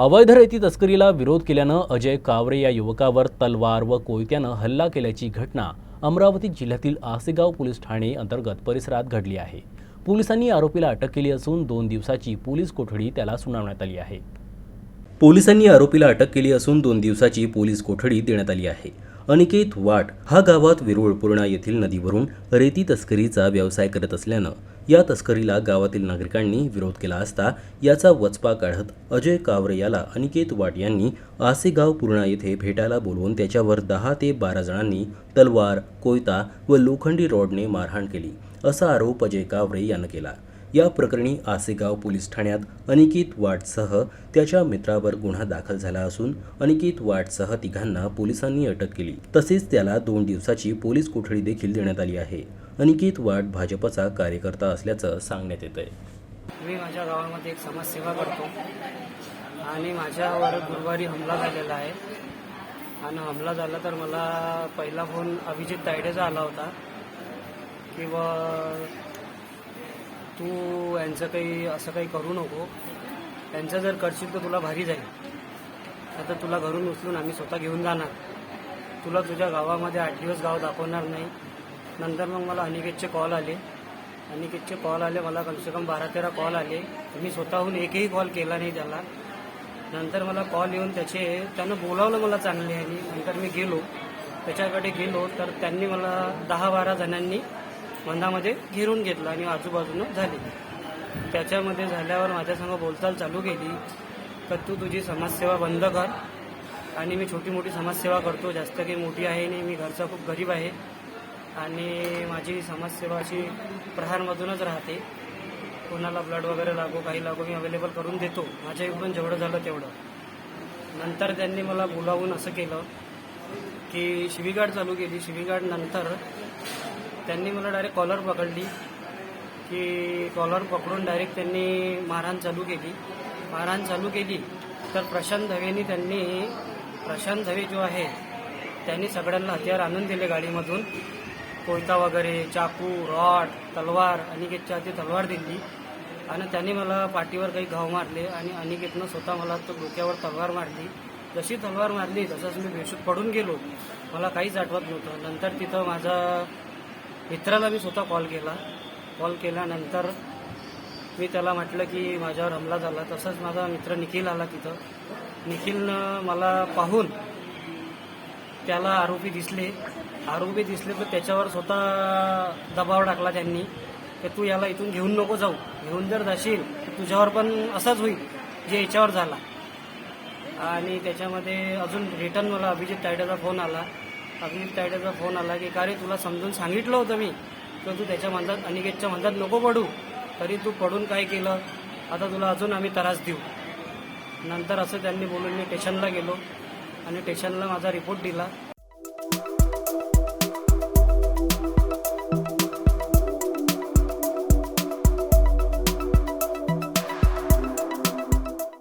अवैध रेती तस्करीला विरोध केल्यानं अजय कावरे या युवकावर तलवार व कोयत्यानं हल्ला केल्याची घटना अमरावती जिल्ह्यातील आसेगाव पोलीस ठाणे अंतर्गत परिसरात घडली आहे. पोलिसांनी आरोपीला अटक केली असून दोन दिवसाची पोलीस कोठडी त्याला सुनावण्यात आली आहे. पोलिसांनी आरोपीला अटक केली असून दोन दिवसाची पोलीस कोठडी देण्यात आली आहे. अनिकेत वाट हा गावात विरुळपूर्णा येथील नदीवरून रेती तस्करीचा व्यवसाय करत असल्यानं या तस्करीला गावातील नागरिकांनी विरोध केला असता याचा वचपा काढत अजय कावरे याला अनिकेत वाट यांनी आसेगाव पूर्णा येथे भेटायला बोलवून त्याच्यावर दहा ते बारा जणांनी तलवार कोयता व लोखंडी रॉडने मारहाण केली असा आरोप अजय कावरे यानं केला. या प्रकरणी आसेगाव पोलीस ठाण्यात अनिकेत वाटसह त्याच्या मित्रावर गुन्हा दाखल झाला असून अनिकेत वाटसह तिघांना पोलिसांनी अटक केली. तसेच त्याला दोन दिवसाची पोलीस कोठडी देखील देण्यात आली आहे. अनिकेत वाट भाजपचा कार्यकर्ता असल्याचं सांगण्यात येत आहे मी माझ्या गावामध्ये एक समाजसेवा करतो आणि माझ्यावर गुरुवारी हमला झालेला आहे. आणि हमला झाला तर मला पहिला फोन अभिजित तायडेचा आला होता किंवा तू यांचं काही असं काही करू नको. त्यांचं जर करशील तर तुला भारी जाईल. आता तुला घरून उचलून आम्ही स्वतः घेऊन जाणार. तुला तुझ्या गावामध्ये आठ दिवस गाव दाखवणार नाही. नंतर मग मला अनिकेतचे कॉल आले. अनिकेतचे कॉल आले मला कमसे कम बारा तेरा कॉल आले. मी स्वतःहून एकही कॉल केला नाही त्याला. नंतर मला कॉल येऊन त्याचे त्यानं बोलावलं मला चांगले आणि नंतर मी गेलो. त्याच्याकडे गेलो तर त्यांनी मला दहा बारा जणांनी मनामध्ये घेरून घेतलं आणि आजूबाजूनं झाले. त्याच्यामध्ये झाल्यावर माझ्यासंग बोलचाल चालू केली. तर तू तुझी समाजसेवा बंद कर. आणि मी छोटी मोठी समाजसेवा करतो. जास्त काही मोठी आहे नाही. मी घरचा खूप गरीब आहे. आणि माझी समाजसेवा अशी प्रहारमधूनच राहते. कोणाला ब्लड वगैरे लागो काही लागो मी अवेलेबल करून देतो. माझ्या इकडून जेवढं झालं तेवढं. नंतर त्यांनी मला बोलावून असं केलं की शिवीगाड चालू केली. शिवीगाड नंतर त्यांनी मला डायरेक्ट कॉलर पकडली की कॉलर पकडून डायरेक्ट त्यांनी मारहाण चालू केली. मारहाण चालू केली. तर प्रशांत धवेनी त्यांनी प्रशांत धवे जो आहे त्यांनी सगळ्यांना हत्यार आणून दिले गाडीमधून. कोयता वगैरे चाकू रॉड तलवार अनिकेतच्या हाती तलवार दिली. आणि त्यांनी मला पाठीवर काही घाव मारले आणि अनिकेतनं स्वतः मला तो डोक्यावर तलवार मारली. जशी तलवार मारली तसंच मी बेशूद पडून गेलो. मला काहीच आठवत नव्हतं. नंतर तिथं माझा मित्राला मी स्वतः कॉल केला. कॉल केल्यानंतर मी त्याला म्हटलं की माझ्यावर हमला झाला. तसंच माझा मित्र निखिल आला तिथं. निखिलनं मला पाहून त्याला आरोपी दिसले. आरोपी दिसले तर त्याच्यावर स्वतः दबाव टाकला त्यांनी. की तू याला इथून घेऊन नको जाऊ. घेऊन जर जाशील तर तुझ्यावर पण असाच होईल जे याच्यावर झाला. आणि त्याच्यामध्ये अजून रिटर्न मला अभिजित तायड्याचा फोन आला. अभिजित तायड्याचा फोन आला की का रे तुला समजून सांगितलं होतं मी. तर तू त्याच्या म्हणतात अनिकेतच्या म्हणतात नको पडू. तरी तू पडून काय केलं? आता तुला अजून आम्ही त्रास देऊ. नंतर असं त्यांनी बोलून मी स्टेशनला गेलो. आणि स्टेशनला माझा रिपोर्ट दिला.